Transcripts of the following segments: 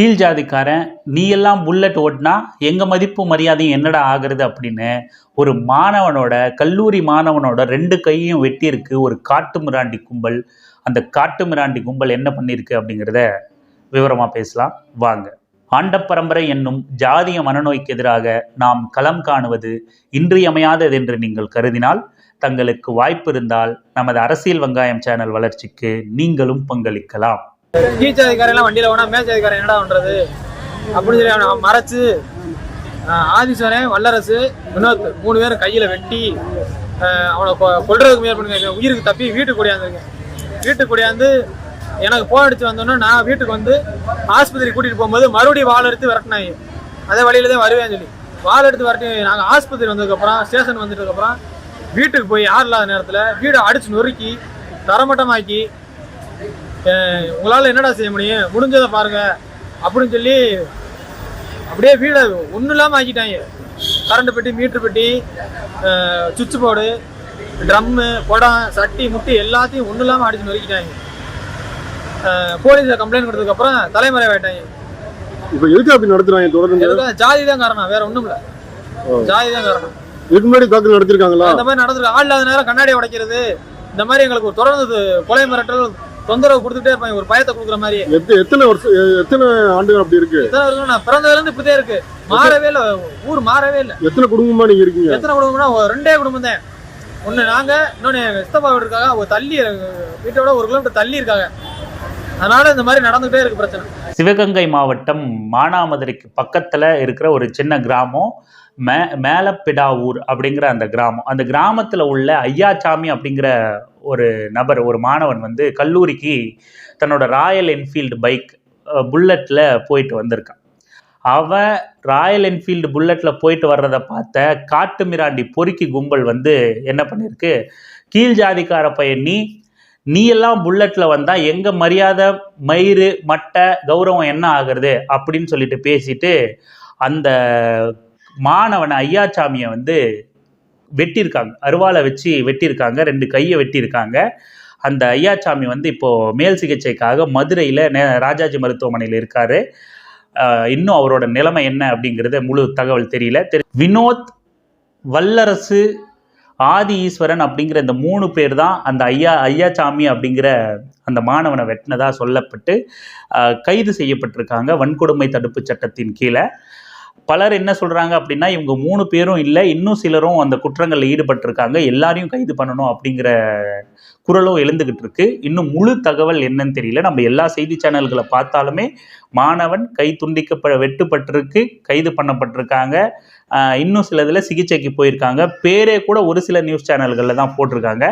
கீழ் ஜாதிக்காரன் நீ எல்லாம் புல்லட் ஓட்டினா எங்கள் மதிப்பு மரியாதையும் என்னடா ஆகுறது? அப்படின்னு ஒரு மாணவனோட கல்லூரி மாணவனோட ரெண்டு கையும் வெட்டியிருக்கு ஒரு காட்டு மிராண்டி கும்பல். அந்த காட்டு மிராண்டி கும்பல் என்ன பண்ணியிருக்கு அப்படிங்கிறத விவரமாக பேசலாம். வாங்க. ஆண்ட பரம்பரை என்னும் ஜாதிய மனநோய்க்கு எதிராக நாம் களம் காணுவது இன்றியமையாதது என்று நீங்கள் கருதினால் தங்களுக்கு வாய்ப்பு இருந்தால் நமது அரசியல் வெங்காயம் சேனல் வளர்ச்சிக்கு நீங்களும் பங்களிக்கலாம். கீழ்ச்சாதிக்காரெல்லாம் வண்டியில போனா மேல்சாதிக்காரன் என்னடா பண்றது? அப்படின்னு சொல்லி அவனை மறைச்சு ஆஹ், ஆதிஸ்வரன் வல்லரசு வினோத் மூணு பேரும் கையில வெட்டி அவனை கொ- கொல்றதுக்கு முயற்சி பண்ணுங்க உயிருக்கு தப்பி வீட்டுக்கு கூடியாந்துருங்க வீட்டுக்கு கூடியாந்து எனக்கு போன் அடிச்சு வந்தோன்னா நான் வீட்டுக்கு வந்து ஆஸ்பத்திரி கூட்டிட்டு போகும்போது மறுபடியும் வாள் எடுத்து விரட்டினாங்க. அதே வழியில தான் வருவேன்னு சொல்லி. வாள் எடுத்து விரட்டி நாங்கள் ஆஸ்பத்திரி வந்ததுக்கப்புறம் ஸ்டேஷன் வந்ததுக்கப்புறம் வீட்டுக்கு போய் யார் இல்லாத நேரத்தில் வீடை அடிச்சு நொறுக்கி தரமட்டமாக்கி உங்களால என்னடா செய்ய முடியும்? முடிஞ்சதை பாருங்க. அப்படின்னு சொல்லி அப்படியே வீடை ஒன்றும் இல்லாமல் ஆக்கிட்டாங்க. கரண்ட் பெட்டி மீட்ரு பெட்டி சுவிட்ச் போர்டு ட்ரம்மு குடம் சட்டி முட்டி எல்லாத்தையும் ஒன்றும் இல்லாமல் அடிச்சு நொறுக்கிட்டாங்க. போலீஸில் கம்ப்ளைண்ட் கொடுத்ததுக்கப்புறம் தலைமறை ஆயிட்டாங்க. இப்ப எதுக்கு அப்படி நடத்துறாங்க? தொடர்ந்து ஜாதி தான் காரணம். வேற ஒன்றும் இல்லை. ஜாதி தான் காரணம். இதுக்கு முன்னாடி தாக்கல் நடத்திருக்காங்களா? இந்த மாதிரி நடந்திருக்கு. ஆள் இல்லாத நேரம் கண்ணாடி உடைக்கிறது. இந்த மாதிரி எங்களுக்கு தொடர்ந்து கொலை மிரட்டல் தொந்தரவு கொடுத்துட்டே இருப்பாங்க ஒரு பயத்தை கொடுக்குற மாதிரி. எத்த- எத்தனை வருஷம் எத்தனை ஆண்டுகள் அப்படி இருக்கு? எத்தனை வருஷம்? நான் பிறந்ததுல இருந்து இப்படியே இருக்கு. மாறவே இல்ல. ஊர் மாறவே இல்ல. எத்தனை குடும்பமா நீங்க இருக்கீங்க? எத்தனை குடும்பம்னா ரெண்டே குடும்பம் தான். ஒண்ணு நாங்க இன்னொன்னு எங்க சித்தப்பா வீடு இருக்காங்க. ஒரு தள்ளி வீட்டோட ஒரு கிலோமீட்டர் தள்ளி இருக்காங்க. அதனால இந்த மாதிரி நடந்துகிட்டே இருக்கு பிரச்சனை. சிவகங்கை மாவட்டம் மானாமதுரைக்கு பக்கத்தில் இருக்கிற ஒரு சின்ன கிராமம் மே மேலப்பிடாவூர் அப்படிங்கிற அந்த கிராமம். அந்த கிராமத்தில் உள்ள ஐயாச்சாமி அப்படிங்கிற ஒரு நபர் ஒரு மாணவன் வந்து கல்லூரிக்கு தன்னோட ராயல் என்ஃபீல்டு பைக் புல்லட்டில் போயிட்டு வந்திருக்கான். அவன் ராயல் என்ஃபீல்டு புல்லட்டில் போயிட்டு வர்றதை பார்த்த காட்டு மிராண்டி பொறுக்கி கும்பல் வந்து என்ன பண்ணியிருக்கு கீழ் ஜாதிக்கார பையன் நீ நீ எல்லாம் புல்லட்ல வந்தா எங்க மரியாதை மயிறு மட்டை கௌரவம் என்ன ஆகுறது? அப்படின்னு சொல்லிட்டு பேசிட்டு அந்த மாணவனை ஐயாச்சாமியை வந்து வெட்டியிருக்காங்க அருவாளை வச்சு வெட்டியிருக்காங்க ரெண்டு கையை வெட்டியிருக்காங்க அந்த ஐயாச்சாமி வந்து இப்போ மேல் சிகிச்சைக்காக மதுரையில் நே ராஜாஜி மருத்துவமனையில் இருக்காரு. இன்னும் அவரோட நிலைமை என்ன அப்படிங்கிறது முழு தகவல் தெரியல. தெரி வினோத் வல்லரசு ஆதி ஈஸ்வரன் அப்படிங்கிற இந்த மூணு பேர் தான் அந்த ஐயா ஐயாச்சாமி அப்படிங்கிற அந்த மாணவனை வெட்டினதாக சொல்லப்பட்டு கைது செய்யப்பட்டிருக்காங்க. வன்கொடுமை தடுப்பு சட்டத்தின் கீழே. பலர் என்ன சொல்கிறாங்க அப்படின்னா இவங்க மூணு பேரும் இல்லை இன்னும் சிலரும் அந்த குற்றங்களில் ஈடுபட்டிருக்காங்க. எல்லாரையும் கைது பண்ணணும் அப்படிங்கிற குரலும் எழுந்துகிட்டு இருக்கு. இன்னும் முழு தகவல் என்னன்னு தெரியல. நம்ம எல்லா செய்தி சேனல்களை பார்த்தாலுமே மாணவன் கை துண்டிக்கப்பட வெட்டுப்பட்டிருக்கு கைது பண்ணப்பட்டிருக்காங்க. இன்னும் சில இதில் சிகிச்சைக்கு போயிருக்காங்க. பேரே கூட ஒரு சில நியூஸ் சேனல்களில் தான் போட்டிருக்காங்க.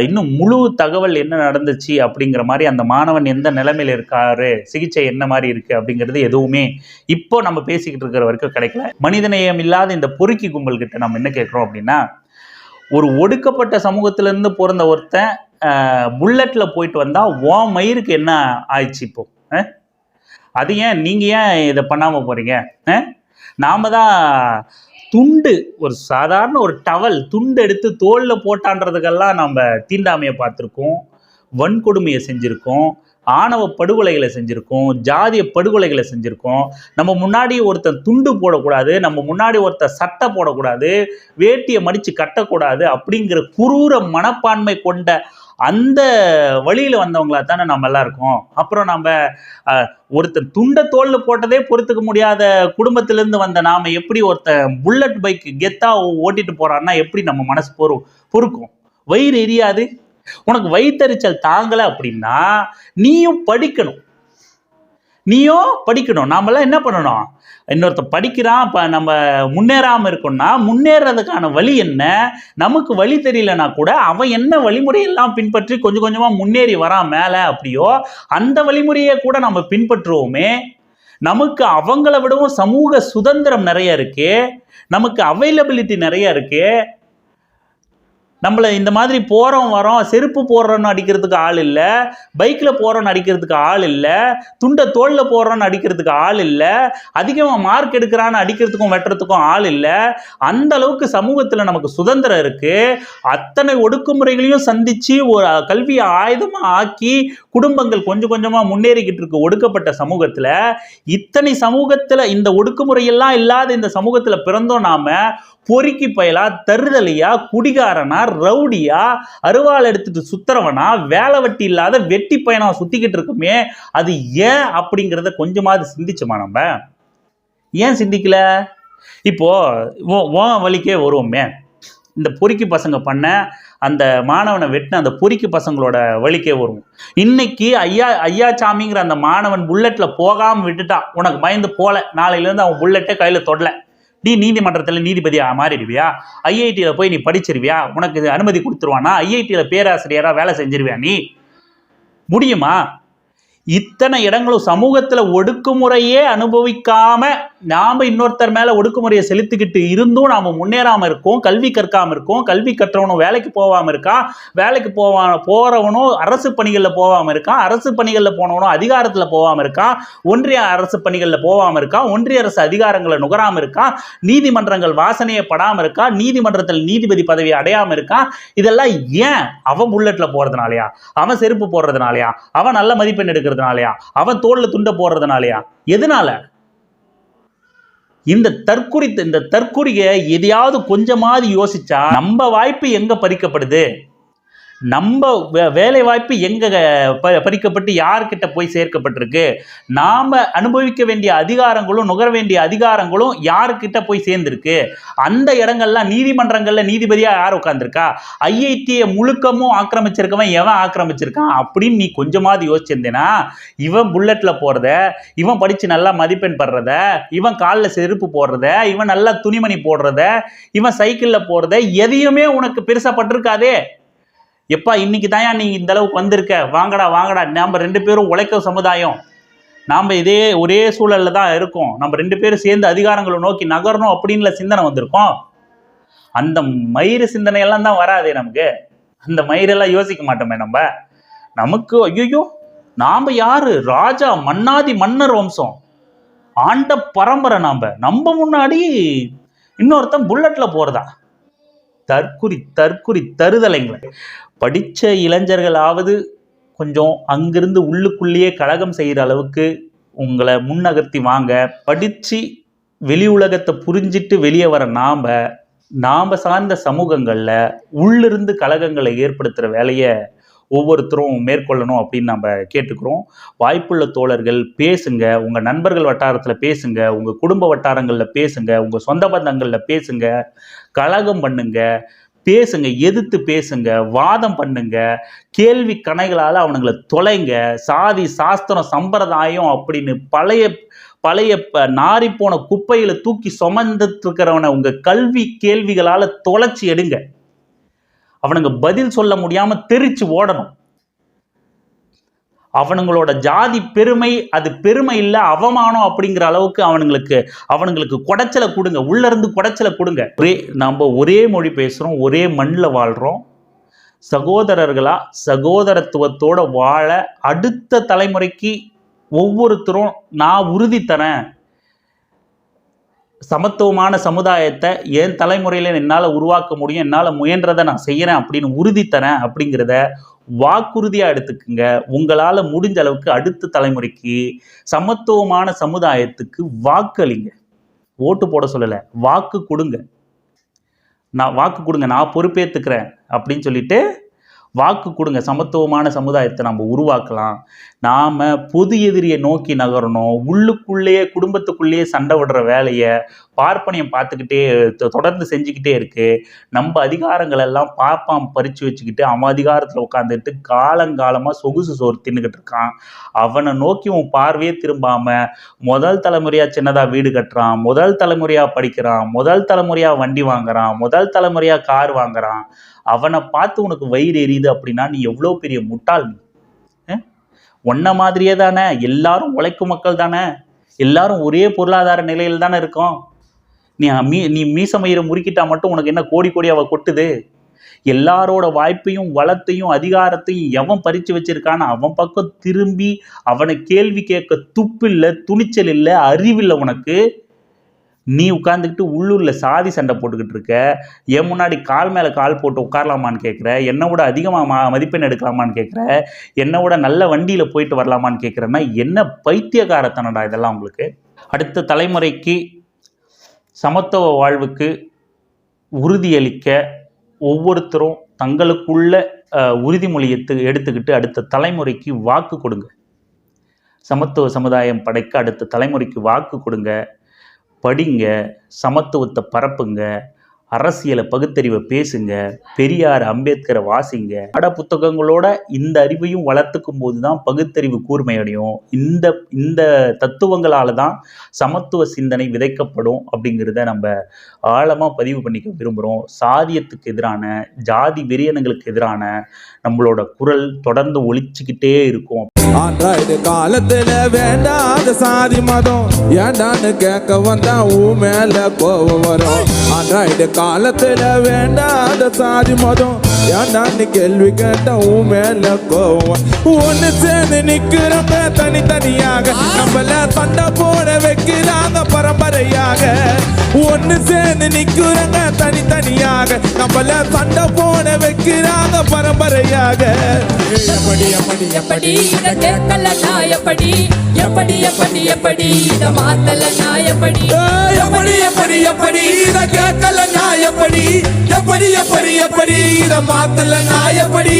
இன்னும் முழு தகவல் என்ன நடந்துச்சு அப்படிங்கிற மாதிரி அந்த மாணவன் எந்த நிலைமையில் இருக்காரு சிகிச்சை என்ன மாதிரி இருக்கு அப்படிங்கிறது எதுவுமே இப்போ நம்ம பேசிக்கிட்டு இருக்கிற வரைக்கும் கிடைக்கல மனிதநேயம் இல்லாத இந்த பொறுக்கி கும்பல் கிட்ட நம்ம என்ன கேட்குறோம் அப்படின்னா ஒரு ஒடுக்கப்பட்ட சமூகத்திலேருந்து பிறந்த ஒருத்தன் புல்லட்டில் போயிட்டு வந்தால் ஓ மயிருக்கு என்ன ஆயிடுச்சு இப்போ அது ஏன் நீங்கள் ஏன் இதை பண்ணாமல் போகிறீங்க அஹ்? நாம தான் துண்டு ஒரு சாதாரண ஒரு டவல் துண்டு எடுத்து தோலில் போட்டான்றதுக்கெல்லாம் நம்ம தீண்டாமையை பார்த்துருக்கோம். வன்கொடுமையை செஞ்சுருக்கோம். ஆணவ படுகொலைகளை செஞ்சுருக்கோம். ஜாதிய படுகொலைகளை செஞ்சுருக்கோம். நம்ம முன்னாடி ஒருத்தன் துண்டு போடக்கூடாது நம்ம முன்னாடி ஒருத்தன் சட்டை போடக்கூடாது வேட்டியை மடித்து கட்டக்கூடாது அப்படிங்கிற குரூர மனப்பான்மை கொண்ட அந்த வழியில் வந்தவங்களா தானே நம்ம எல்லாம் இருக்கோம் அப்புறம் நம்ம ஒருத்தர் ஒருத்தன் துண்டை தோலில் போட்டதே பொறுத்துக்க முடியாத குடும்பத்திலேருந்து வந்த நாம் எப்படி ஒருத்தன் புல்லட் பைக் கெத்தா ஓட்டிட்டு போகிறான்னா எப்படி நம்ம மனசு பொறு பொறுக்கும்? வயிறு எரியாது. உனக்கு வயிற்றறிச்சல் தாங்கலை அப்படின்னா நீயும் படிக்கணும். நீயும் படிக்கணும். நாமெல்லாம் என்ன பண்ணணும்? இன்னொருத்த படிக்கிறான் இப்போ நம்ம முன்னேறாமல் இருக்கோம்னா முன்னேறதுக்கான வழி என்ன? நமக்கு வழி தெரியலனா கூட அவன் என்ன வழிமுறையெல்லாம் பின்பற்றி கொஞ்சம் கொஞ்சமாக முன்னேறி வரான் மேலே அப்படியோ அந்த வழிமுறையை கூட நம்ம பின்பற்றுவோமே. நமக்கு அவங்கள விடவும் சமூக சுதந்திரம் நிறைய இருக்குது நமக்கு அவைலபிலிட்டி நிறைய இருக்குது நம்மளை இந்த மாதிரி போகிறோம் வரோம் செருப்பு போடுறோன்னு அடிக்கிறதுக்கு ஆள் இல்லை பைக்கில் போகிறோன்னு அடிக்கிறதுக்கு ஆள் இல்லை துண்டை தோளில் போடுறோன்னு அடிக்கிறதுக்கு ஆள் இல்லை அதிகமாக மார்க் எடுக்கிறான்னு அடிக்கிறதுக்கும் வெட்டுறதுக்கும் ஆள் இல்லை அந்த அளவுக்கு சமூகத்தில் நமக்கு சுதந்திரம் இருக்குது அத்தனை ஒடுக்குமுறைகளையும் சந்தித்து ஒரு கல்வியை ஆயுதமாக ஆக்கி குடும்பங்கள் கொஞ்சம் கொஞ்சமாக முன்னேறிக்கிட்டு இருக்கு ஒடுக்கப்பட்ட சமூகத்தில். இத்தனை சமூகத்தில் இந்த ஒடுக்குமுறையெல்லாம் இல்லாத இந்த சமூகத்தில் பிறந்தோம் நாம பொறுக்கி பயலா தருதலையா குடிகாரனா ரவுடியா? அருவாள் எடுத்துட்டு சுத்துறவனா? வேலை வெட்டி இல்லாத வெட்டி பயணம் சுத்திக்கிட்டு இருக்குமே அது ஏன் அப்படிங்கிறத கொஞ்சமாவது சிந்திச்சோமா நம்ம? ஏன் சிந்திக்கல? இப்போ ஓ வழிக்கே வருவோமே. இந்த பொறுக்கி பசங்க பண்ண அந்த மாணவனை வெட்டின அந்த பொறுக்கி பசங்களோட வழிக்கே வருவோம். இன்னைக்கு ஐயா ஐயா சாமிங்கிற அந்த மாணவன் புல்லட்டில் போகாமல் விட்டுட்டான் உனக்கு பயந்து போல. நாளையிலேருந்து அவன் புல்லட்டே கையில் தொடலை. நீ நீதிமன்றத்தில் நீதிபதியாக மாறிடுவியா? ஐஐடியில் போய் நீ படிச்சிருவியா? உனக்கு அனுமதி கொடுத்துருவானா? ஐஐடியில் பேராசிரியராக வேலை செஞ்சிருவியா நீ? முடியுமா? இத்தனை இடங்களும் சமூகத்தில் ஒடுக்குமுறையே அனுபவிக்காம நாம் இன்னொருத்தர் மேலே ஒடுக்குமுறையை செலுத்திக்கிட்டு இருந்தும் நாம் முன்னேறாமல் இருக்கோம் கல்வி கற்காமல் இருக்கோம் கல்வி கற்றவனும் வேலைக்கு போகாமல் இருக்கான் வேலைக்கு போவா போகிறவனும் அரசு பணிகளில் போகாமல் இருக்கான் அரசு பணிகளில் போனவனும் அதிகாரத்தில் போகாமல் இருக்கான் ஒன்றிய அரசு பணிகளில் போகாமல் இருக்கான் ஒன்றிய அரசு அதிகாரங்களை நுகராம இருக்கான் நீதிமன்றங்கள் வாசனையை படாமல் இருக்கான் நீதிமன்றத்தில் நீதிபதி பதவியை அடையாமல் இருக்கான் இதெல்லாம் ஏன் அவன் புல்லட்டில் போகிறதுனாலயா அவன் செருப்பு போடுறதுனாலயா அவன் நல்ல மதிப்பெண் இருக்கிறதுனாலயா அவன் தோல்ல துண்டை போடுறதுனாலயா? எதனால? இந்த தற்குறி இந்த தற்குறிய எதையாவது கொஞ்சமாவது யோசிச்சா நம்ம வாய்ப்பு எங்க பறிக்கப்படுது? நம்ம வே- வேலை வாய்ப்பு ப- பறிக்கப்பட்டு யார்கிட்ட போய் சேர்க்கப்பட்டிருக்கு? நாம் அனுபவிக்க வேண்டிய அதிகாரங்களும் நுகர வேண்டிய அதிகாரங்களும் யாருக்கிட்ட போய் சேர்ந்திருக்கு? அந்த இடங்கள்லாம் நீதிமன்றங்களில் நீதிபதியாக யார் உட்காந்துருக்கா ஐஐடியை முழுக்கமும் ஆக்கிரமிச்சிருக்கவன் எவன் ஆக்கிரமிச்சிருக்கான்? அப்படின்னு நீ கொஞ்சமாவது யோசிச்சிருந்தேனா? இவன் புல்லட்டில் போகிறத இவன் படித்து நல்லா மதிப்பெண் படுறத இவன் காலில் செருப்பு போடுறத இவன் நல்லா துணிமணி போடுறத இவன் சைக்கிளில் போகிறத எதையுமே உனக்கு பெருசாக பட்டிருக்காதே? எப்பா இன்னைக்கு தாயா நீ இந்த அளவுக்கு வந்திருக்க? வாங்கடா வாங்கடா. நாம் ரெண்டு பேரும் உழைக்க சமுதாயம். நாம் இதே ஒரே சூழலில் தான் இருக்கோம். நம்ம ரெண்டு பேரும் சேர்ந்து அதிகாரங்களை நோக்கி நகரணும் அப்படின்ல சிந்தனை வந்திருக்கோம். அந்த மயிறு சிந்தனையெல்லாம் தான் வராதே நமக்கு. அந்த மயிரெல்லாம் யோசிக்க மாட்டோமே நம்ம. நமக்கு ஐயோ நாம் யாரு? ராஜா மன்னாதி மன்னர் வம்சம். ஆண்ட பரம்பரை நாம். நம்ம முன்னாடி இன்னொருத்தன் புல்லட்டில் போகிறதா தற்குறி தற்குறி தருதலைங்களை. படித்த இளைஞர்களாவது கொஞ்சம் அங்கிருந்து உள்ளுக்குள்ளேயே கழகம் செய்கிற அளவுக்கு உங்களை முன்னகர்த்தி வாங்க. படித்து வெளி உலகத்தை புரிஞ்சிட்டு வெளியே வர நாம் நாம் சார்ந்த சமூகங்களில் உள்ளிருந்து கழகங்களை ஏற்படுத்துகிற வேலையை ஒவ்வொருத்தரும் மேற்கொள்ளணும் அப்படின்னு நம்ம கேட்டுக்கிறோம். வாய்ப்புள்ள தோழர்கள் பேசுங்க. உங்கள் நண்பர்கள் வட்டாரத்தில் பேசுங்க. உங்கள் குடும்ப வட்டாரங்களில் பேசுங்க. உங்கள் சொந்த பந்தங்களில் பேசுங்க. கழகம் பண்ணுங்க. பேசுங்க. எதிர்த்து பேசுங்க. வாதம் பண்ணுங்க. கேள்வி கணைகளால் அவனுங்களை தொலைங்க. சாதி சாஸ்திரம் சம்பிரதாயம் அப்படின்னு பழைய பழைய ப- நாறிப்போன குப்பையில தூக்கி சுமந்துட்டு இருக்கிறவனை உங்க கல்வி கேள்விகளால தொலைச்சி எடுங்க. அவனுங்க பதில் சொல்ல முடியாம தெரிச்சு ஓடணும். அவனுங்களோட ஜாதி பெருமை அது பெருமை இல்லை அவமானம் அப்படிங்கிற அளவுக்கு அவனுங்களுக்கு அவனுங்களுக்கு குடைச்சலை கொடுங்க. உள்ளேருந்து குடைச்சலை கொடுங்க. ஒரே நம்ம ஒரே மொழி பேசுகிறோம் ஒரே மண்ணில் வாழ்கிறோம் சகோதரர்களாக சகோதரத்துவத்தோட வாழ அடுத்த தலைமுறைக்கு ஒவ்வொருத்தரும் நான் உறுதி தரேன். சமத்துவமான சமுதாயத்தை என் தலைமுறையில் என்னால் உருவாக்க முடியும் என்னால் முயன்றதை நான் செய்கிறேன் அப்படின்னு உறுதி தரேன் அப்படிங்கிறத வாக்குறுதியாக எடுத்துக்குங்க. உங்களால் முடிஞ்ச அளவுக்கு அடுத்த தலைமுறைக்கு சமத்துவமான சமுதாயத்துக்கு வாக்களிங்க. ஓட்டு போட சொல்லலை வாக்கு கொடுங்க. நான் வாக்கு கொடுங்க நான் பொறுப்பேற்றுக்கிறேன் அப்படின்னு சொல்லிட்டு வாக்கு கொடுங்க. சமத்துவமான சமுதாயத்தை நம்ம உருவாக்கலாம். நாம் பொது எதிரியை நோக்கி நகரணும். உள்ளுக்குள்ளேயே குடும்பத்துக்குள்ளேயே சண்டை விடுற வேலையை பார்ப்பனையும் பார்த்துக்கிட்டே தொடர்ந்து செஞ்சுக்கிட்டே இருக்கு. நம்ம அதிகாரங்கள் எல்லாம் பாப்பாம் பறித்து வச்சுக்கிட்டு அவன் அதிகாரத்தில் உட்காந்துட்டு காலங்காலமாக சொகுசு சோறு தின்னுக்கிட்டு இருக்கான். அவனை நோக்கி உன் பார்வையே திரும்பாம முதல் தலைமுறையா சின்னதாக வீடு கட்டுறான் முதல் தலைமுறையா படிக்கிறான் முதல் தலைமுறையா வண்டி வாங்குறான் முதல் தலைமுறையா கார் வாங்குறான். அவனை பார்த்து உனக்கு வயிறு எரியுது அப்படின்னா நீ எவ்வளோ பெரிய முட்டாள் நீ? ஒன்றை மாதிரியே தானே. எல்லாரும் உழைக்கும் மக்கள் தானே. எல்லாரும் ஒரே பொருளாதார நிலையில் தானே இருக்கோம். நீ மீ நீ மீச மயிரை முறுக்கிட்டா மட்டும் உனக்கு என்ன கோடி கோடி அவள் கொட்டுது? எல்லாரோட வாய்ப்பையும் வளத்தையும் அதிகாரத்தையும் எவன் பறிச்சு வச்சிருக்கான்னு அவன் பக்கம் திரும்பி அவனை கேள்வி கேட்க துப்பில்லை துணிச்சல் இல்லை அறிவில்லை உனக்கு. நீ உட்காந்துக்கிட்டு உள்ளூரில் சாதி சண்டை போட்டுக்கிட்டு இருக்க. என் முன்னாடி கால் மேலே கால் போட்டு உட்காரலாமான்னு கேட்குற என்னை விட அதிகமாக மா மதிப்பெண் எடுக்கலாமான்னு கேட்குற என்னை விட நல்ல வண்டியில் போயிட்டு வரலாமான்னு கேட்குறேன்னா என்ன பைத்தியகாரத்தனடா இதெல்லாம் உங்களுக்கு? அடுத்த தலைமுறைக்கு சமத்துவ வாழ்வுக்கு உறுதியளிக்க ஒவ்வொருத்தரும் தங்களுக்குள்ள உறுதிமொழியை எடுத்துக்கிட்டு அடுத்த தலைமுறைக்கு வாக்கு கொடுங்க. சமத்துவ சமுதாயம் படைக்க அடுத்த தலைமுறைக்கு வாக்கு கொடுங்க. படிங்க சமத்துவத்தை பரப்புங்க. அரசியலை பகுத்தறிவை பேசுங்க பெரியார் அம்பேத்கரை வாசிங்க. பட புத்தகங்களோட இந்த அறிவையும் வளர்த்துக்கும் போது தான் பகுத்தறிவு கூர்மையடையும் இந்த இந்த தத்துவங்களால தான் சமத்துவ சிந்தனை விதைக்கப்படும் அப்படிங்கிறத நம்ம ஆழமாக பதிவு பண்ணிக்க விரும்புகிறோம் சாதியத்துக்கு எதிரான ஜாதி வெறியனங்களுக்கு எதிரான நம்மளோட குரல் தொடர்ந்து ஒழிச்சுக்கிட்டே இருக்கும். ஆண்ட்ராய்டு காலத்துல வேண்டாத சாதி மதம். ஏண்டான்னு கேட்க வந்தா உன் மேல கோவம் வரும். ஆண்ட்ராய்டு காலத்துல வேண்டாத சாதி மதம். ஏண்டான்னு கேள்வி கேட்டா உன் மேல கோவம். ஒண்ணு சேர்ந்து நிக்கிறப்ப தனித்தனியாக நம்மள சண்டை போட வைக்கிறாங்க பரம்பரையாக. ஒண்ணு சேர்ந்து நிக்கிறங்க தனித்தனியாக நம்மள சண்டை போட வைக்கிறாங்க பரம்பரையாக. எப்படி எப்படி எப்படி? இத கேட்கலன்னா எப்படி? எப்படி எப்படி எப்படி? இத மாத்தலன்னா எப்படி? எப்படி எப்படி எப்படி? இத கேட்கல எப்படி எப்படி எப்படி எப்படி இத மாத்தல நான் எப்படி?